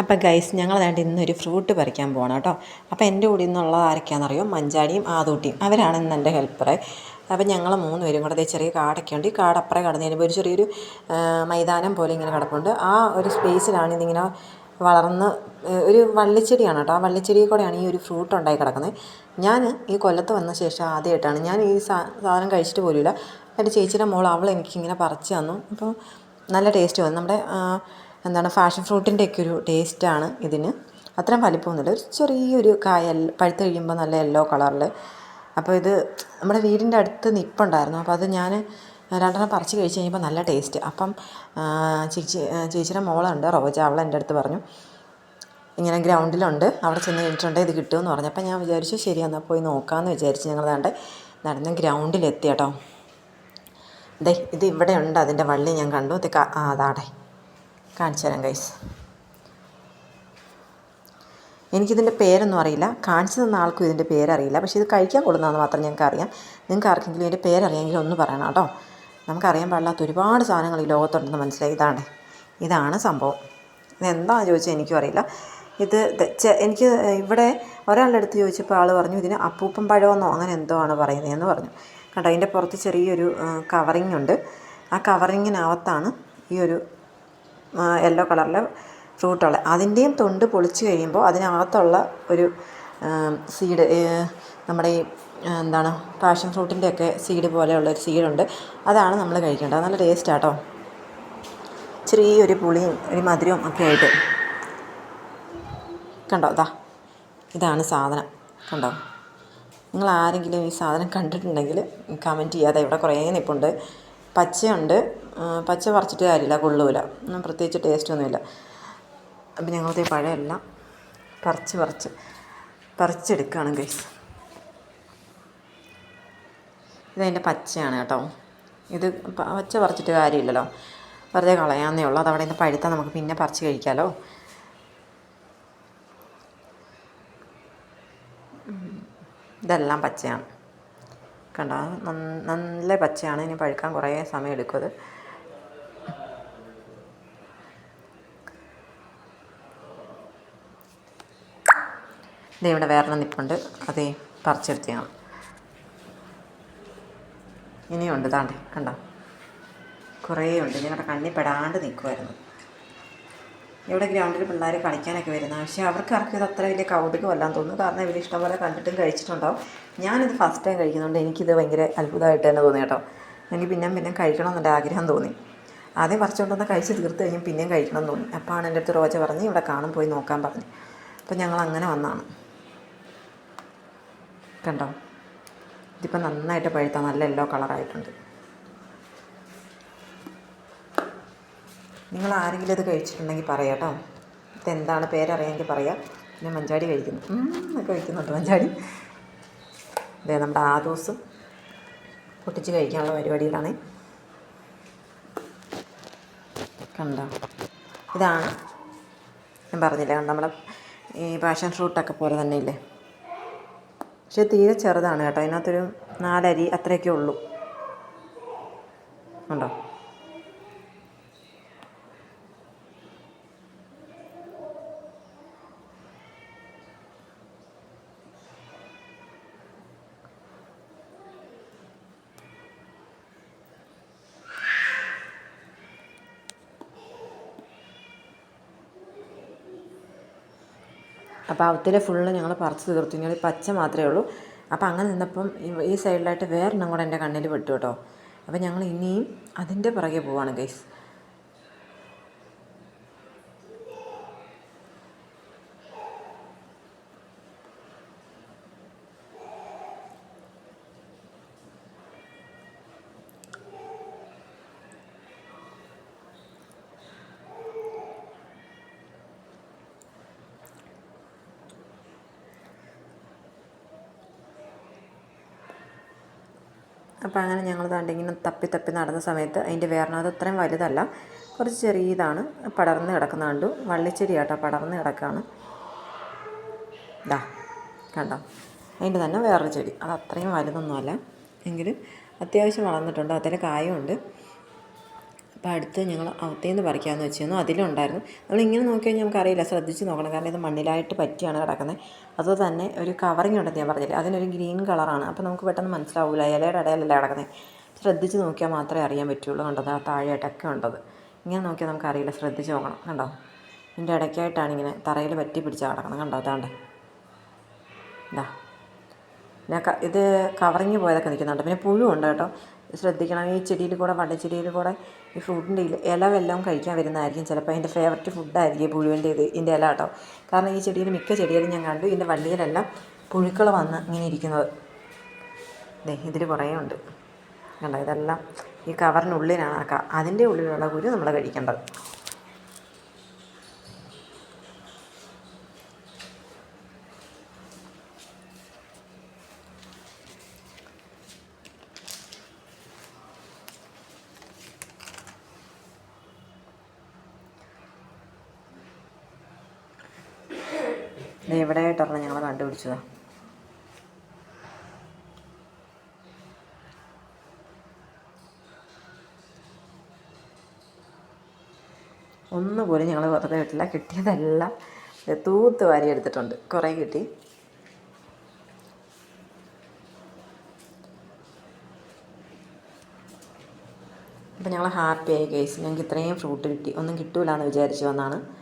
അപ്പം ഗൈസ് ഞങ്ങൾ വേണ്ട ഇന്നൊരു ഫ്രൂട്ട് പറിക്കാൻ പോകണം കേട്ടോ. അപ്പോൾ എന്റെ കൂടെ ഇന്നുള്ളത് ആരൊക്കെയാണെന്നറിയോ? മഞ്ചാടിയും ആദൂട്ടിയും. അവരാണ് ഇന്ന് എന്റെ ഹെൽപ്പറെ അപ്പം ഞങ്ങൾ മൂന്ന് പേരും കൂടെ ചെറിയ കാടൊക്കെ ഉണ്ട്. ഈ കാടപ്പുറം കടന്നു കഴിയുമ്പോൾ ഒരു ചെറിയൊരു മൈതാനം പോലെ ഇങ്ങനെ കിടപ്പുണ്ട്. ആ ഒരു സ്പേസിലാണ് ഇതിങ്ങനെ വളർന്ന് ഒരു വള്ളിച്ചെടിയാണ് കേട്ടോ. ആ വള്ളിച്ചെടിയിൽ കൂടെയാണ് ഈ ഒരു ഫ്രൂട്ട് ഉണ്ടായി കിടക്കുന്നത്. ഞാൻ ഈ കൊല്ലത്ത് വന്ന ശേഷം ആദ്യമായിട്ടാണ്. ഞാൻ ഈ സാധനം കഴിച്ചിട്ട് പോലുമില്ല. എന്റെ ചേച്ചിയുടെ മോൾ അവൾ എനിക്കിങ്ങനെ പറിച്ച് തന്നു. അപ്പോൾ നല്ല ടേസ്റ്റ് വന്നു. നമ്മുടെ എന്താണ് ഫാഷൻ ഫ്രൂട്ടിന്റെ ഒക്കെ ഒരു ടേസ്റ്റാണ് ഇതിന്. അത്രയും വലിപ്പമൊന്നുമില്ല. ഒരു ചെറിയൊരു കായ പഴുത്ത് കഴിയുമ്പോൾ നല്ല യെല്ലോ കളറിൽ അപ്പോൾ ഇത് നമ്മുടെ വീടിന്റെ അടുത്ത് നിപ്പുണ്ടായിരുന്നു. അപ്പോൾ അത് ഞാൻ രണ്ടെണ്ണം പറിച്ച് കഴിച്ച് കഴിഞ്ഞപ്പോൾ നല്ല ടേസ്റ്റ്. അപ്പം ചേച്ചി ചേച്ചിയുടെ മോളുണ്ട് റോജ. അവൾ എന്റെ അടുത്ത് പറഞ്ഞു ഇങ്ങനെ ഗ്രൗണ്ടിലുണ്ട്. അവിടെ ചെന്ന് കഴിഞ്ഞിട്ടുണ്ടെങ്കിൽ ഇത് കിട്ടുമെന്ന് പറഞ്ഞു. അപ്പം ഞാൻ വിചാരിച്ചു ശരി എന്നാൽ പോയി നോക്കാമെന്ന് വിചാരിച്ച് ഞങ്ങൾ വേണ്ട നടന്ന് ഗ്രൗണ്ടിലെത്തി കേട്ടോ. ദേ ഇത് ഇവിടെ ഉണ്ട്. അതിന്റെ വള്ളി ഞാൻ കണ്ടു. ഇത് അതാടെ കാണിച്ചു തരാം ഗൈസ് എനിക്കിതിന്റെ പേരൊന്നും അറിയില്ല. കാണിച്ചു തന്ന ആൾക്കും ഇതിന്റെ പേരറിയില്ല. പക്ഷേ ഇത് കഴിക്കാൻ കൊള്ളുന്നതെന്ന് മാത്രം ഞങ്ങൾക്ക് അറിയാം. നിങ്ങൾക്ക് ആർക്കെങ്കിലും ഇതിന്റെ പേരറിയെങ്കിൽ ഒന്ന് പറയണം കേട്ടോ. നമുക്കറിയാൻ പാടില്ലാത്ത ഒരുപാട് സാധനങ്ങൾ ഈ ലോകത്തുണ്ടെന്ന് മനസ്സിലായി. ഇതാണ്. ഇതാണ് സംഭവം. ഇതെന്താണെന്ന് ചോദിച്ചാൽ എനിക്കും അറിയില്ല. ഇത് എനിക്ക് ഇവിടെ ഒരാളുടെ അടുത്ത് ചോദിച്ചപ്പോൾ ആൾ പറഞ്ഞു ഇതിന് അപ്പൂപ്പൻ പഴമെന്നോ അങ്ങനെ എന്തോ ആണ് പറയുന്നതെന്ന് പറഞ്ഞു. കണ്ടോ അതിന്റെ പുറത്ത് ചെറിയൊരു കവറിങ് ഉണ്ട്. ആ കവറിങ്ങിനകത്താണ് ഈ ഒരു യെല്ലോ കളറിലെ ഫ്രൂട്ടുകൾ അതിന്റെയും തൊണ്ട് പൊളിച്ച് കഴിയുമ്പോൾ അതിനകത്തുള്ള ഒരു സീഡ് നമ്മുടെ ഈ എന്താണ് പാഷൻ ഫ്രൂട്ടിന്റെ ഒക്കെ സീഡ് പോലെയുള്ള ഒരു സീഡുണ്ട് അതാണ് നമ്മൾ കഴിക്കേണ്ടത്. നല്ല ടേസ്റ്റാട്ടോ ചെറിയൊരു പുളിയും ഒരു മധുരവും ഒക്കെ ആയിട്ട്. കണ്ടോ? ഇതാ ഇതാണ് സാധനം. കണ്ടോ? നിങ്ങൾ ആരെങ്കിലും ഈ സാധനം കണ്ടിട്ടുണ്ടെങ്കിൽ കമന്റ് ചെയ്യാതെ ഇവിടെ കുറേ നിൽപ്പുണ്ട് പച്ചയുണ്ട്. പച്ച പറിച്ചിട്ട് കാര്യമില്ല കൊള്ളൂല ഒന്നും പ്രത്യേകിച്ച് ടേസ്റ്റൊന്നുമില്ല അപ്പം ഞങ്ങളത്തെ പഴമെല്ലാം പറിച്ച് പറിച്ച് പറിച്ചെടുക്കുകയാണ് ഗൈസ് ഇതതിന്റെ പച്ചയാണ് കേട്ടോ. ഇത് പച്ച പറിച്ചിട്ട് കാര്യമില്ലല്ലോ. വെറുതെ കളയാന്നേ ഉള്ളൂ. അതവിടെ നിന്ന് പഴുത്താൽ നമുക്ക് പിന്നെ പറിച്ച് കഴിക്കാമല്ലോ ഇതെല്ലാം പച്ചയാണ്. കണ്ടോ? നല്ല പച്ചയാണ്. ഇനി പഴുക്കാൻ കുറേ സമയം എടുക്കും അത്. ദേ ഇവിടെ വേറെ നിൽപ്പുണ്ട് അതേ പറിച്ചെടുത്തിയാണ് ഇനിയുണ്ട്. താണ്ടേ കണ്ടോ? കുറേ ഉണ്ട് ഞങ്ങളുടെ കണ്ണിൽ പെടാണ്ട് നിൽക്കുമായിരുന്നു ഇവിടെ ഗ്രൗണ്ടിൽ പിള്ളേർ കളിക്കാനൊക്കെ വരുന്നത് പക്ഷേ അവർക്ക് ആർക്കും ഇത് അത്ര വലിയ കൗതുകമല്ലാന്ന് തോന്നുന്നു. കാരണം ഇവർ ഇഷ്ടംപോലെ കണ്ടിട്ടും കഴിച്ചിട്ടുണ്ടാവും. ഞാനിത് ഫസ്റ്റ് ടൈം കഴിക്കുന്നതുകൊണ്ട് എനിക്കിത് ഭയങ്കര അത്ഭുതമായിട്ട് തന്നെ തോന്നി കേട്ടോ. എനിക്ക് പിന്നെയും പിന്നെയും കഴിക്കണം എന്നുള്ള ആഗ്രഹം തോന്നി. ആദ്യം പറിച്ചുകൊണ്ടൊന്ന് കഴിച്ച് തീർത്ത് കഴിഞ്ഞ് പിന്നെയും കഴിക്കണം എന്ന് തോന്നി. അപ്പോഴാണ് എന്റെ അടുത്ത് റോജ പറഞ്ഞ് ഇവിടെ കാണും പോയി നോക്കാൻ പറഞ്ഞു. അപ്പോൾ ഞങ്ങൾ അങ്ങനെ വന്നാണ് കണ്ടോ? ഇതിപ്പോൾ നന്നായിട്ട് പഴുത്ത നല്ല യെല്ലോ കളറായിട്ടുണ്ട് നിങ്ങൾ ആരെങ്കിലും ഇത് കഴിച്ചിട്ടുണ്ടെങ്കിൽ പറയാം കേട്ടോ ഇതെന്താണ് പേരറിയാമെങ്കിൽ പറയാം. പിന്നെ മഞ്ചാടി കഴിക്കുന്നു. എന്നൊക്കെ ഒക്കെ കഴിക്കുന്നുണ്ട് മഞ്ചാടി. ഇതേ നമ്മുടെ ആ ദിവസം പൊട്ടിച്ച് കഴിക്കാനുള്ള പരിപാടിയിലാണ് കണ്ടോ? ഇതാണ്. ഞാൻ പറഞ്ഞില്ലേ കണ്ടോ നമ്മുടെ ഈ പാഷൻ ഫ്രൂട്ടൊക്കെ പോലെ തന്നെ ഇല്ലേ പക്ഷേ തീരെ ചെറുതാണ് കേട്ടോ. അതിനകത്തൊരു നാലരി അത്രയൊക്കെ ഉള്ളൂ. ഉണ്ടോ? അപ്പോൾ ഒത്തിരി ഫുള്ള് ഞങ്ങൾ പറിച്ച് തീർത്തു. ഇനി പച്ച മാത്രമേ ഉള്ളൂ. അപ്പോൾ അങ്ങനെ നിന്നപ്പം ഈ- സൈഡിലായിട്ട് വേറെണ്ണം കൂടെ എന്റെ കണ്ണിൽ പെട്ടു കേട്ടോ. അപ്പോൾ ഞങ്ങൾ ഇനിയും അതിന്റെ പുറകെ പോവാണ് ഗൈസ് അപ്പോൾ അങ്ങനെ ഞങ്ങൾ തണ്ടിങ്ങനെ തപ്പി തപ്പി നടന്ന സമയത്ത് അതിന്റെ വേർണാത് അത്രയും വലുതല്ല കുറച്ച് ചെറിയതാണ് പടർന്ന് കിടക്കുന്ന കണ്ടു. വള്ളിച്ചെടി കേട്ടോ പടർന്ന് കിടക്കുകയാണ്. ഇതാ കണ്ടോ? അതിന്റെ തന്നെ വേറൊരു ചെടി. അത് അത്രയും വലുതൊന്നുമല്ല. എങ്കിലും അത്യാവശ്യം വളർന്നിട്ടുണ്ട്. അതിൽ കായുണ്ട്. അപ്പോൾ അടുത്ത് ഞങ്ങൾ അകത്തേന്ന് പറിക്കാമെന്ന് വെച്ചിരുന്നു അതിലുണ്ടായിരുന്നു. നമ്മളിങ്ങനെ നോക്കി കഴിഞ്ഞാൽ നമുക്കറിയില്ല ശ്രദ്ധിച്ച് നോക്കണം. കാരണം ഇത് മണ്ണിലായിട്ട് പറ്റിയാണ് കിടക്കുന്നത്. അത് തന്നെ ഒരു കവറിങ് ഉണ്ടെന്ന് ഞാൻ പറഞ്ഞില്ല അതിനൊരു ഗ്രീൻ കളറാണ് അപ്പോൾ നമുക്ക് പെട്ടെന്ന് മനസ്സിലാവില്ല ഇലയുടെ ഇടയിലല്ല കിടക്കുന്നത്. ശ്രദ്ധിച്ച് നോക്കിയാൽ മാത്രമേ അറിയാൻ പറ്റുള്ളൂ കണ്ടത് ആ താഴെയായിട്ടൊക്കെ ഉണ്ടത്. ഇങ്ങനെ നോക്കിയാൽ നമുക്കറിയില്ല ശ്രദ്ധിച്ച് നോക്കണം കണ്ടോ. ഇതിന്റെ ഇടയ്ക്കായിട്ടാണ് ഇങ്ങനെ തറയിൽ പറ്റി പിടിച്ച് കിടക്കണം കണ്ടോ അതാണ്ട് ഇതാ പിന്നെ ഇത് കവറിങ് പോയതൊക്കെ നിൽക്കുന്നുണ്ട്. പിന്നെ പുഴുണ്ട് കേട്ടോ. ശ്രദ്ധിക്കണം. ഈ ചെടിയിൽ കൂടെ വള്ളിച്ചെടിയിൽ കൂടെ ഈ ഫ്രൂട്ടിന്റെ ഇല വല്ലതും കഴിക്കാൻ വരുന്നതായിരിക്കും ചിലപ്പോൾ അതിന്റെ ഫേവററ്റ് ഫുഡായിരിക്കും പുഴുവിന്റെ ഇത് ഇതിന്റെ ഇല കേട്ടോ. കാരണം ഈ ചെടിയിൽ മിക്ക ചെടികളും ഞാൻ കണ്ടു ഇതിന്റെ വള്ളിയിലെല്ലാം പുഴുക്കൾ വന്ന് ഇങ്ങനെ ഇരിക്കുന്നത്. ദേ ഇതിൽ കുറേ ഉണ്ട്. കണ്ടോ? ഇതെല്ലാം ഈ കവറിനുള്ളിലാണ് ആ ക അതിന്റെ ഉള്ളിലുള്ള കുരു നമ്മൾ കഴിക്കേണ്ടത്. ഇവിടെ ആയിട്ടൊരെണ്ണം ഞങ്ങൾ കണ്ടുപിടിച്ചത്. ഒന്നുപോലും ഞങ്ങൾ വെറുതെ വിട്ടില്ല. കിട്ടിയതെല്ലാം തൂത്ത് വാരി എടുത്തിട്ടുണ്ട്. കുറേ കിട്ടി. അപ്പം ഞങ്ങൾ ഹാപ്പിയായി കേസ് ഞങ്ങൾക്ക് ഇത്രയും ഫ്രൂട്ട് കിട്ടി. ഒന്നും കിട്ടൂല എന്ന് വിചാരിച്ചു വന്നാണ്.